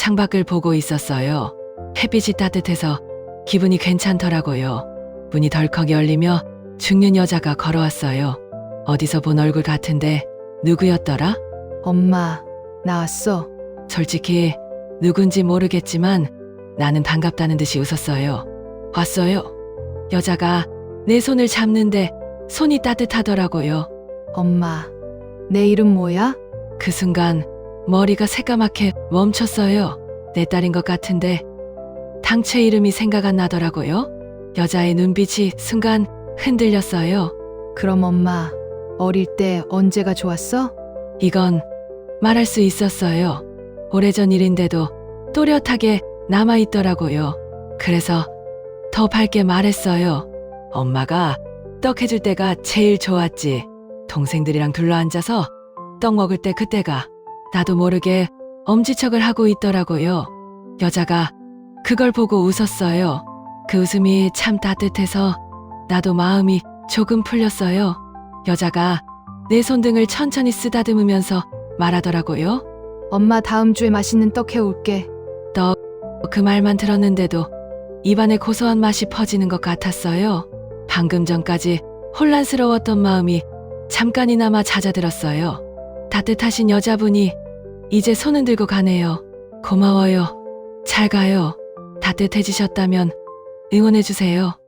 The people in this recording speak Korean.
창밖을 보고 있었어요. 햇빛이 따뜻해서 기분이 괜찮더라고요. 문이 덜컥 열리며 죽는 여자가 걸어왔어요. 어디서 본 얼굴 같은데 누구였더라? 엄마, 나 왔어. 솔직히 누군지 모르겠지만 나는 반갑다는 듯이 웃었어요. 왔어요. 여자가 내 손을 잡는데 손이 따뜻하더라고요. 엄마, 내 이름 뭐야? 그 순간 머리가 새까맣게 멈췄어요. 내 딸인 것 같은데 당최 이름이 생각 안 나더라고요. 여자의 눈빛이 순간 흔들렸어요. 그럼 엄마, 어릴 때 언제가 좋았어? 이건 말할 수 있었어요. 오래전 일인데도 또렷하게 남아있더라고요. 그래서 더 밝게 말했어요. 엄마가 떡 해줄 때가 제일 좋았지. 동생들이랑 둘러앉아서 떡 먹을 때 그때가 나도 모르게 엄지척을 하고 있더라고요. 여자가 그걸 보고 웃었어요. 그 웃음이 참 따뜻해서 나도 마음이 조금 풀렸어요. 여자가 내 손등을 천천히 쓰다듬으면서 말하더라고요. 엄마 다음 주에 맛있는 떡 해올게. 그 말만 들었는데도 입안에 고소한 맛이 퍼지는 것 같았어요. 방금 전까지 혼란스러웠던 마음이 잠깐이나마 잦아들었어요. 따뜻하신 여자분이 이제 손은 들고 가네요. 고마워요. 잘 가요. 따뜻해지셨다면 응원해주세요.